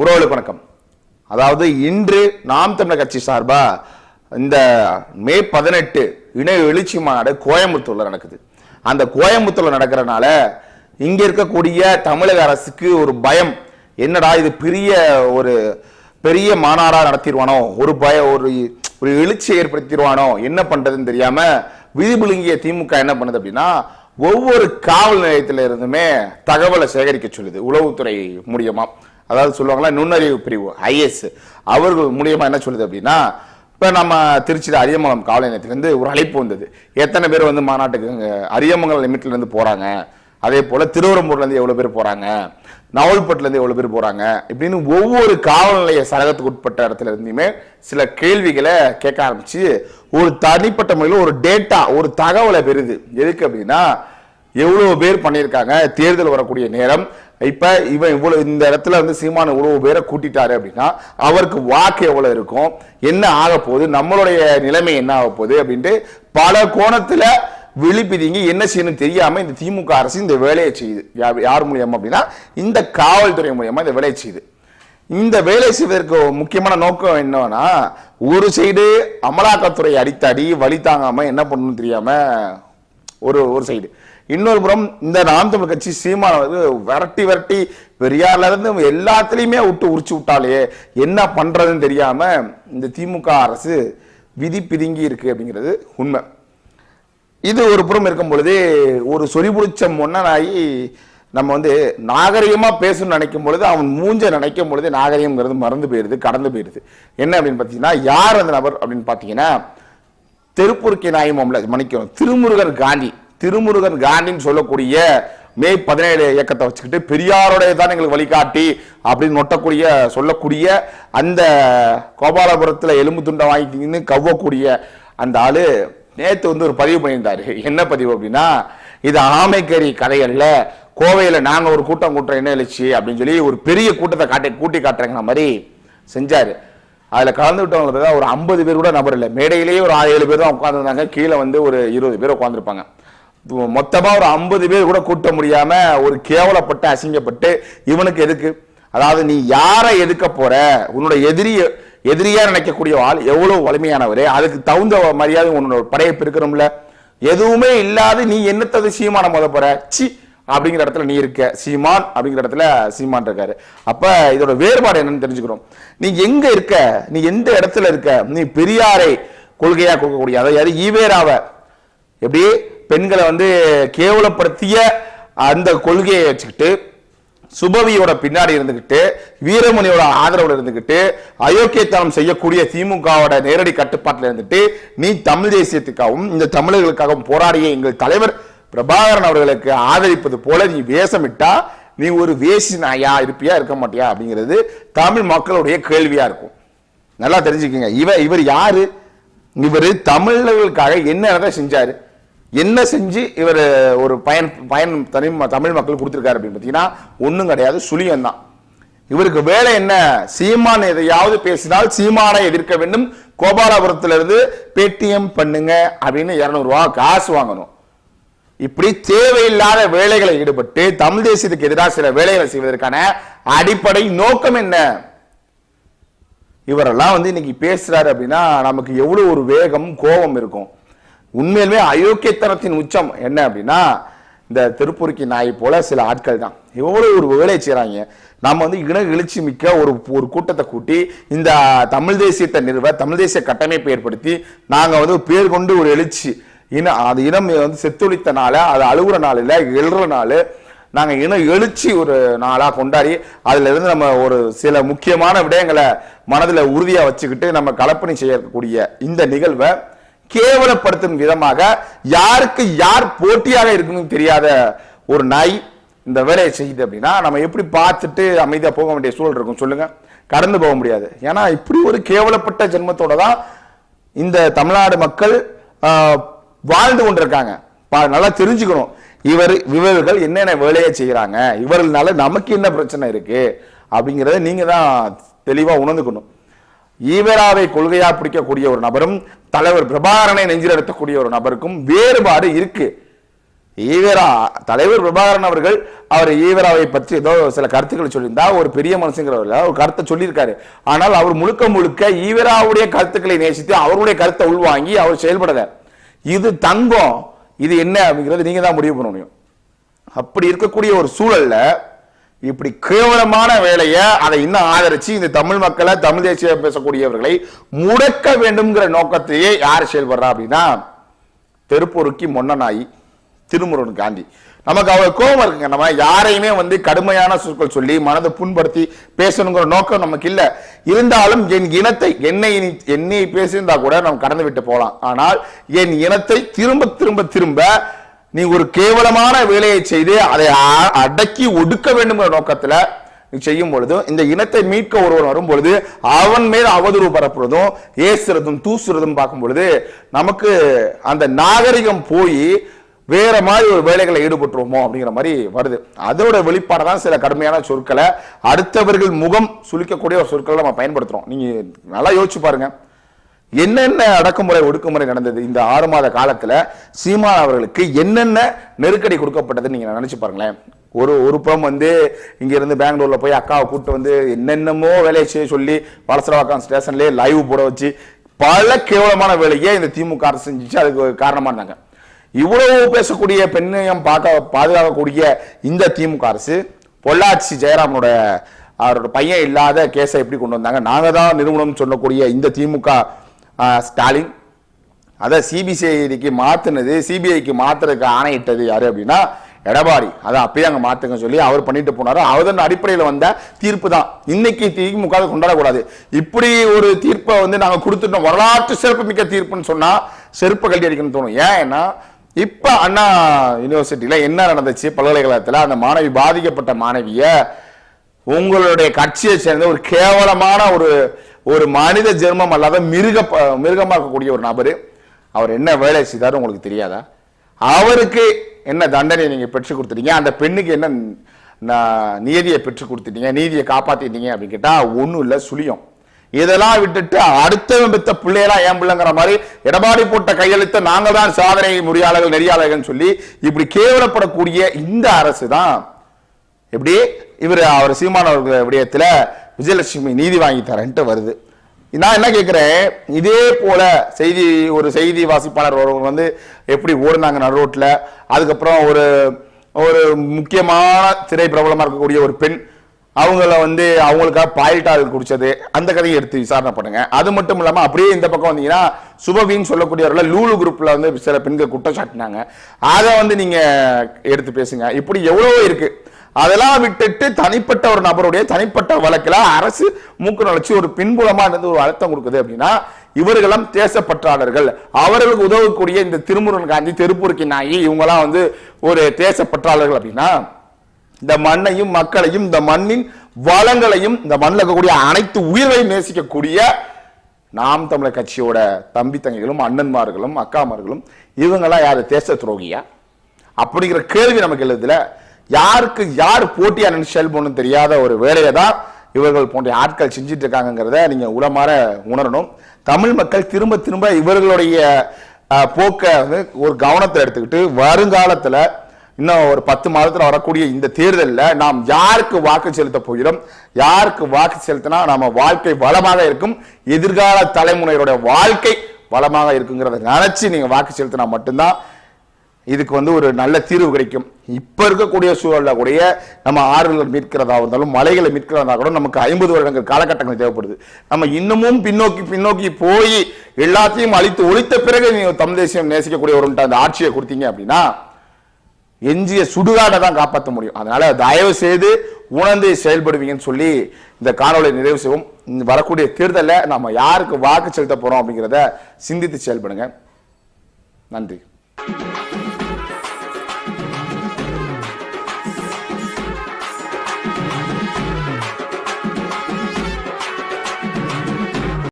உறவுகளுக்கு வணக்கம். அதாவது இன்று நாம் தமிழர் கட்சி சார்பா இந்த மே பதினெட்டு இணை எழுச்சி மாநாடு கோயம்புத்தூர்ல நடக்குது. அந்த கோயம்புத்தூர்ல நடக்கிறனால இங்க இருக்கக்கூடிய தமிழக அரசுக்கு ஒரு பயம். என்னடா இது பெரிய ஒரு பெரிய மாநாடா நடத்திடுவானோ? ஒரு பய ஒரு ஒரு எழுச்சி ஏற்படுத்திடுவானோ? என்ன பண்றதுன்னு தெரியாம விதிபுழுங்கிய திமுக என்ன பண்ணுது அப்படின்னா ஒவ்வொரு காவல் நிலையத்தில இருந்துமே தகவலை சேகரிக்க சொல்லுது உளவுத்துறை மூலியமா. அதாவது சொல்லுவாங்களா நுண்ணறிவு பிரிவு ஐஎஸ் அவர்கள் மூலியமா என்ன சொல்லுது அப்படின்னா இப்ப நம்ம திருச்சியில் அரியமங்கலம் காவல் நிலையத்திலிருந்து ஒரு அழைப்பு வந்தது. எத்தனை பேர் வந்து மாநாட்டுக்கு அரியமங்கலம் லிமிட்ல இருந்து போறாங்க? அதே போல திருவரம்பூர்ல இருந்து எவ்வளவு பேர் போறாங்க? நவல்பட்டுல இருந்து எவ்வளவு பேர் போறாங்க? இப்படின்னு ஒவ்வொரு காவல் நிலைய சரகத்துக்கு உட்பட்ட இடத்துல இருந்துமே சில கேள்விகளை கேட்க ஆரம்பிச்சு ஒரு தனிப்பட்ட முறையில் ஒரு டேட்டா ஒரு தகவலை பெறுது. எதுக்கு அப்படின்னா எவ்வளவு பேர் பண்ணியிருக்காங்க? தேர்தல் வரக்கூடிய நேரம் இப்போ இவன் இவ்வளோ இந்த இடத்துல வந்து சீமான இவ்வளவு பேரை கூட்டிட்டாரு அப்படின்னா அவருக்கு வாக்கு எவ்வளோ இருக்கும்? என்ன ஆக போகுது? நம்மளுடைய நிலைமை என்ன ஆக போகுது அப்படின்ட்டு பல கோணத்தில் விழிப்பிதிங்க என்ன செய்யணும் தெரியாமல் இந்த திமுக அரசு இந்த வேலையை செய்யுது. யார் மூலியமா அப்படின்னா இந்த காவல்துறை மூலியமா இந்த வேலையை செய்யுது. இந்த வேலை செய்வதற்கு முக்கியமான நோக்கம் என்னன்னா ஒரு சைடு அமலாக்கத்துறை அடித்தடி வழி தாங்காம என்ன பண்ணணும்னு தெரியாம ஒரு ஒரு சைடு. இன்னொரு புறம் இந்த நாம் தமிழ் கட்சி சீமான வந்து விரட்டி விரட்டி பெரியார்ல இருந்து எல்லாத்துலயுமே விட்டு உரிச்சு விட்டாலே என்ன பண்றதுன்னு தெரியாம இந்த திமுக அரசு விதி பிதுங்கி இருக்கு அப்படிங்கிறது உண்மை. இது ஒரு புறம் இருக்கும் பொழுது ஒரு சொறி முன்னனாகி மொன்னனாகி நம்ம வந்து நாகரிகமா பேசணும்னு நினைக்கும் பொழுது அவன் மூஞ்ச நினைக்கும் பொழுது நாகரிகம்ங்கிறது மறந்து போயிருது கடந்து போயிருது. என்ன அப்படின்னு பார்த்தீங்கன்னா யார் அந்த நபர் அப்படின்னு பார்த்தீங்கன்னா திருப்பூர்க்கி நாயமம்ல மன்னிக்கணும். திருமுருகன் காந்தி. திருமுருகன் காந்தின்னு சொல்லக்கூடிய மே பதினேழு இயக்கத்தை வச்சுக்கிட்டு பெரியாருடைய தான் எங்களுக்கு வழிகாட்டி அப்படின்னு நொட்டக்கூடிய சொல்லக்கூடிய அந்த கோபாலபுரத்தில் எலும்பு துண்டை வாங்கிக்கின்னு கவ்வக்கூடிய அந்த ஆள் நேற்று வந்து ஒரு பதிவு பண்ணியிருந்தாரு. என்ன பதிவு அப்படின்னா இது ஆமைக்கறி கதைகள்ல கோவையில் நாங்கள் ஒரு கூட்டம் கூட்டுறோம் என்ன எழுச்சி அப்படின்னு சொல்லி ஒரு பெரிய கூட்டத்தை காட்டி கூட்டி காட்டுறேங்கிற மாதிரி செஞ்சார். அதில் கலந்துக்கிட்டவங்க ஒரு ஐம்பது பேர் கூட நபர் இல்லை. மேடையிலேயே ஒரு ஆறு ஏழு பேர் தான் உட்காந்துருந்தாங்க கீழே வந்து ஒரு இருபது பேர் உட்காந்துருப்பாங்க மொத்தமாக ஒரு ஐம்பது பேர் கூட கூட்ட முடியாமல் ஒரு கேவலப்பட்டு அசிங்கப்பட்டு இவனுக்கு எதுக்கு? அதாவது நீ யாரை எதுக்க போற? உன்னோட எதிரி எதிரியாக நினைக்கக்கூடிய ஆள் எவ்வளோ வலிமையானவர்? அதுக்கு தகுந்த மரியாதை உன்னோட படையை இருக்கணும்ல. எதுவுமே இல்லாது நீ என்னத்தது சீமான முத போற? சி அப்படிங்கிற இடத்துல நீ இருக்க. சீமான் அப்படிங்கிற இடத்துல சீமான் இருக்காரு. அப்ப இதோட வேறுபாடு என்னன்னு தெரிஞ்சுக்கிறோம். நீ எங்க இருக்க? நீ எந்த இடத்துல இருக்க? நீ பெரியாரை கொள்கையா கொடுக்கக்கூடிய அதாவது யாரு ஈவேராவை எப்படி பெண்களை வந்து கேவலப்படுத்திய அந்த கொள்கையை வச்சுக்கிட்டு சுபவியோட பின்னாடி இருந்துக்கிட்டு வீரமணியோட ஆதரவுல இருந்துக்கிட்டு அயோக்கியத்தனம் செய்யக்கூடிய திமுகவோட நேரடி கட்டுப்பாட்டில் இருந்துட்டு நீ தமிழ் தேசியத்துக்காகவும் இந்த தமிழர்களுக்காகவும் போராடிய எங்கள் தலைவர் பிரபாகரன் அவர்களுக்கு ஆதரிப்பது போல நீ வேஷமிட்டா நீ ஒரு வேசி நாயா இருப்பியா இருக்க மாட்டியா அப்படிங்கிறது தமிழ் மக்களுடைய கேள்வியா இருக்கும். நல்லா தெரிஞ்சுக்கங்க. இவ இவர் யாரு? இவர் தமிழர்களுக்காக என்ன செஞ்சாரு? என்ன செஞ்சு இவர் ஒரு பயன் பயன் தனி தமிழ் மக்கள் கொடுத்துருக்காரு அப்படின்னு பார்த்தீங்கன்னா ஒன்றும் கிடையாது சுழியம் தான் இவருக்கு வேலை என்ன? சீமான் எதையாவது பேசினால் சீமானை எதிர்க்க வேண்டும். கோபாலபுரத்திலிருந்து பேடிஎம் பண்ணுங்க அப்படின்னு இரநூறுவா காசு வாங்கணும். இப்படி தேவையில்லாத வேலைகளை ஈடுபட்டு தமிழ் தேசியத்துக்கு எதிராக சில வேலைகளை செய்வதற்கான அடிப்படை நோக்கம் என்ன? இவரெல்லாம் வந்து இன்னைக்கு பேசுறாரு அப்படின்னா நமக்கு எவ்வளவு ஒரு வேகம் கோபம் இருக்கும். உண்மையிலுமே அயோக்கியத்தனத்தின் உச்சம் என்ன அப்படின்னா இந்த திருப்பூருக்கு நாய் போல சில ஆட்கள் தான். எவ்வளவு ஒரு வேலை செய்கிறாங்க நம்ம வந்து இன எழுச்சி மிக்க ஒரு ஒரு கூட்டத்தை கூட்டி இந்த தமிழ் தேசியத்தை நிறுவ தமிழ் தேசிய கட்டமைப்பை ஏற்படுத்தி நாங்கள் வந்து பேர் கொண்டு ஒரு எழுச்சி இன அது இனம் வந்து செத்தொழித்த நாள அது அழுகுற நாள் இல்லை எழுற நாள் நாங்கள் இன எழுச்சி ஒரு நாளாக கொண்டாடி அதிலிருந்து நம்ம ஒரு சில முக்கியமான விடயங்களை மனதில் உறுதியாக வச்சுக்கிட்டு நம்ம கலப்பணி செய்யக்கூடிய இந்த நிகழ்வை கேவலப்படுத்தும் விதமாக யாருக்கு யார் போட்டியாக இருக்கணும் தெரியாத ஒரு நாய் இந்த வேலையை செய்யுது அப்படின்னா நம்ம எப்படி பார்த்துட்டு அமைதியாக போக வேண்டிய சூழல் இருக்கும் சொல்லுங்க. கடந்து போக முடியாது. ஏன்னா இப்படி ஒரு கேவலப்பட்ட ஜென்மத்தோட தான் இந்த தமிழ்நாடு மக்கள் வாழ்ந்து கொண்டிருக்காங்க. நல்லா தெரிஞ்சுக்கணும். இவர் இவர்கள் என்னென்ன வேலையை செய்கிறாங்க இவர்களால நமக்கு என்ன பிரச்சனை இருக்கு? அப்படிங்கிறத நீங்க தான் தெளிவாக உணர்ந்துக்கணும். ஈவராவை கொள்கையா பிடிக்கக்கூடிய ஒரு நபரும் தலைவர் பிரபாகரனை நெஞ்சில் எடுத்தக்கூடிய ஒரு நபருக்கும் வேறுபாடு இருக்கு. ஈவரா தலைவர் பிரபாகரன் அவர்கள் அவர் ஈவராவை பற்றி ஏதோ சில கருத்துக்களை சொல்லியிருந்தா ஒரு பெரிய மனுஷங்கிறவர்கள் ஒரு கருத்தை சொல்லியிருக்காரு. ஆனால் அவர் முழுக்க முழுக்க ஈவராவுடைய கருத்துக்களை நேசித்து அவருடைய கருத்தை உள்வாங்கி அவர் செயல்படல. இது தங்கம் இது என்ன அப்படிங்கிறது நீங்க தான் முடிவு பண்ண முடியும். அப்படி இருக்கக்கூடிய ஒரு சூழல்ல இப்படி கேவலமான வேலையை அதை இன்னும் ஆதரிச்சு இந்த தமிழ் மக்களை தமிழ் தேசிய பேசக்கூடியவர்களை முடக்க வேண்டும்ங்கிற நோக்கத்தையே யார் செயல்படுறா அப்படின்னா தெருப்பொருக்கி மொன்னநாயி திருமுருகன் காந்தி. நமக்கு அவர் கோபம் இருக்குங்க. நம்ம யாரையுமே வந்து கடுமையான சொற்கள் சொல்லி மனதை புண்படுத்தி பேசணுங்கிற நோக்கம் நமக்கு இல்லை. இருந்தாலும் என் இனத்தை என்னை என்னை பேசியிருந்தா கூட நம்ம கடந்து விட்டு போகலாம். ஆனால் என் இனத்தை திரும்ப திரும்ப திரும்ப நீ ஒரு கேவலமான வேலையை செய்து அதை அடக்கி ஒடுக்க வேண்டும்ங்கிற நோக்கத்தில் நீ செய்யும் பொழுதும் இந்த இனத்தை மீட்க ஒருவன் வரும் பொழுது அவன் மேல் அவதூறு பரப்புறதும் ஏசுறதும் தூசுறதும் பார்க்கும் பொழுது நமக்கு அந்த நாகரிகம் போய் வேற மாதிரி ஒரு வேலைகளை ஈடுபட்டுருவோமோ அப்படிங்கிற மாதிரி வருது. அதோட வெளிப்பாடு தான் சில கடுமையான சொற்களை அடுத்தவர்கள் முகம் சுழிக்கக்கூடிய ஒரு சொற்களை நம்ம பயன்படுத்துகிறோம் நீங்கள் நல்லா யோசிச்சு பாருங்கள் என்னென்ன அடக்குமுறை ஒடுக்குமுறை நடந்தது இந்த ஆறு மாத காலத்துல சீமான் அவர்களுக்கு என்னென்ன நெருக்கடி கொடுக்கப்பட்டது நீங்க நினைச்சு பாருங்களேன். ஒரு ஒரு புறம் வந்து இங்கேருந்து பெங்களூரில் போய் அக்காவை கூப்பிட்டு வந்து என்னென்னமோ வேலையை செய்ய சொல்லி வலசரவாக்கம் ஸ்டேஷன்லேயே லைவ் போட வச்சு பல கேவலமான வேலையை இந்த திமுக அரசு செஞ்சிச்சு. அதுக்கு காரணமாக இருந்தாங்க. இவ்வளவு பேசக்கூடிய பெண்ணையும் பார்க்க பாதுகாக்கக்கூடிய இந்த திமுக அரசு பொள்ளாச்சி ஜெயராமனோட அவரோட பையன் இல்லாத கேஸை எப்படி கொண்டு வந்தாங்க? நாங்கள் தான் நிறுவனம் சொல்லக்கூடிய இந்த திமுக ஸ்டாலின். அதை சிபிசிஐடிக்கு மாற்றினது சிபிஐக்கு மாற்றுறதுக்கு ஆணையிட்டது யார் அப்படின்னா எடப்பாடி. அதை அப்பயே அங்கே மாற்றுங்க சொல்லி அவர் பண்ணிட்டு போனார். அதன் அடிப்படையில் வந்த தீர்ப்பு தான். இன்னைக்கு திமுக கொண்டாடக்கூடாது. இப்படி ஒரு தீர்ப்பை வந்து நாங்கள் கொடுத்துட்டோம். வரலாற்று சிறப்பு மிக்க தீர்ப்புன்னு சொன்னால் செருப்பு கல்வி அடிக்கணும்னு தோணும். ஏன்னா இப்போ அண்ணா யூனிவர்சிட்டியில் என்ன நடந்துச்சு? பல்கலைக்கழகத்தில் அந்த மாணவி பாதிக்கப்பட்ட மாணவியை உங்களுடைய கட்சியை சேர்ந்த ஒரு கேவலமான ஒரு ஒரு மனித ஜென்மம் அல்லாத மிருக ப- இருக்கக்கூடிய ஒரு நபர் அவர் என்ன வேலை செய்தார் உங்களுக்கு தெரியாதா? அவருக்கு என்ன தண்டனை நீங்கள் பெற்று கொடுத்துட்டீங்க? அந்த பெண்ணுக்கு என்ன ந- நீதியை பெற்று கொடுத்துட்டீங்க? நீதியை காப்பாத்திட்டீங்க அப்படின்னு கேட்டால் ஒன்றும் இல்லை சுழியம். இதெல்லாம் விட்டுட்டு அடுத்தவன் பெத்த பிள்ளையெல்லாம் ஏன் பிள்ளைங்கிற மாதிரி எடப்பாடி போட்ட கையெழுத்த நாங்க தான் சாதனை முறியாளர்கள் நெறியாளர்கள் சொல்லி இப்படி கேவலப்படக்கூடிய இந்த அரசு தான் எப்படி? இவர் அவர் சீமானவர்கள் விடயத்தில் விஜயலட்சுமி நீதி வாங்கி தரேன்ட்டு வருது. நான் என்ன கேட்குறேன் இதே போல செய்தி ஒரு செய்தி வாசிப்பாளர் ஒருவங்க வந்து எப்படி ஓடுனாங்க நடு ரோட்டில் அதுக்கப்புறம் ஒரு ஒரு முக்கியமான திரை பிரபலமாக இருக்கக்கூடிய ஒரு பெண் அவங்கள வந்து அவங்களுக்காக பாயில்டால் குடிச்சது அந்த கதையை எடுத்து விசாரணை பண்ணுங்க. அது மட்டும் இல்லாமல் அப்படியே இந்த பக்கம் வந்தீங்கன்னா சுபவின்னு சொல்லக்கூடியவர்கள் லூலு குரூப்பில் வந்து சில பெண்கள் குற்றம் சாட்டினாங்க அதை வந்து நீங்கள் எடுத்து பேசுங்க. இப்படி எவ்வளோ இருக்குது அதெல்லாம் விட்டுட்டு தனிப்பட்ட ஒரு நபருடைய தனிப்பட்ட வழக்கில் அரசு மூக்கு நுழைச்சி ஒரு பின்புலமா இருந்து ஒரு அழுத்தம் கொடுக்குது அப்படின்னா இவர்களும் தேசப்பற்றாளர்கள். அவர்களுக்கு உதவக்கூடிய இந்த திருமுருகன் காந்தி தெருப்பூருக்கு நாயி இவங்கெல்லாம் வந்து ஒரு தேசப்பற்றாளர்கள் அப்படின்னா இந்த மண்ணையும் மக்களையும் இந்த மண்ணின் வளங்களையும் இந்த மண்ணில் இருக்கக்கூடிய அனைத்து உயிர்களையும் நேசிக்கக்கூடிய நாம் தமிழர் கட்சியோட தம்பி தங்கைகளும் அண்ணன்மார்களும் அக்காமார்களும் இவங்கெல்லாம் யார்? தேச துரோகியா? அப்படிங்கிற கேள்வி நமக்கு எழுதுல யாருக்கு யார் போட்டியான நினைச்சு செயல்படணும் தெரியாத ஒரு வேலையை தான் இவர்கள் போன்ற ஆட்கள் செஞ்சுட்டு இருக்காங்கிறத நீங்க உளமாற உணரணும். தமிழ் மக்கள் திரும்ப திரும்ப இவர்களுடைய போக்கை வந்து ஒரு கவனத்தில் எடுத்துக்கிட்டு வருங்காலத்தில் இன்னும் ஒரு பத்து மாதத்தில் வரக்கூடிய இந்த தேர்தலில் நாம் யாருக்கு வாக்கு செலுத்த போகிறோம்? யாருக்கு வாக்கு செலுத்தினா நம்ம வாழ்க்கை வளமாக இருக்கும்? எதிர்கால தலைமுறையோட வாழ்க்கை வளமாக இருக்குங்கிறத நினைச்சு நீங்க வாக்கு செலுத்தினா மட்டும்தான் இதுக்கு வந்து ஒரு நல்ல தீர்வு கிடைக்கும். இப்போ இருக்கக்கூடிய சூழலில் கூடிய நம்ம ஆறுகளை மீட்கிறதா இருந்தாலும் மலைகளை மீட்கிறதா கூட நமக்கு ஐம்பது வருடங்கள் காலகட்டங்கள் தேவைப்படுது. நம்ம இன்னமும் பின்னோக்கி பின்னோக்கி போய் எல்லாத்தையும் அழித்து ஒழித்த பிறகு நீங்கள் தமிழ் தேசியம் நேசிக்கக்கூடிய ஒரு அந்த ஆட்சியை கொடுத்தீங்க அப்படின்னா எஞ்சிய சுடுகாடை தான் காப்பாற்ற முடியும். அதனால தயவு செய்து உணர்ந்து செயல்படுவீங்கன்னு சொல்லி இந்த காணொலியை நிறைவு செய்வோம். வரக்கூடிய தேர்தலில் நம்ம யாருக்கு வாக்கு செலுத்த போகிறோம் அப்படிங்கிறத சிந்தித்து செயல்படுங்க. நன்றி. I can't.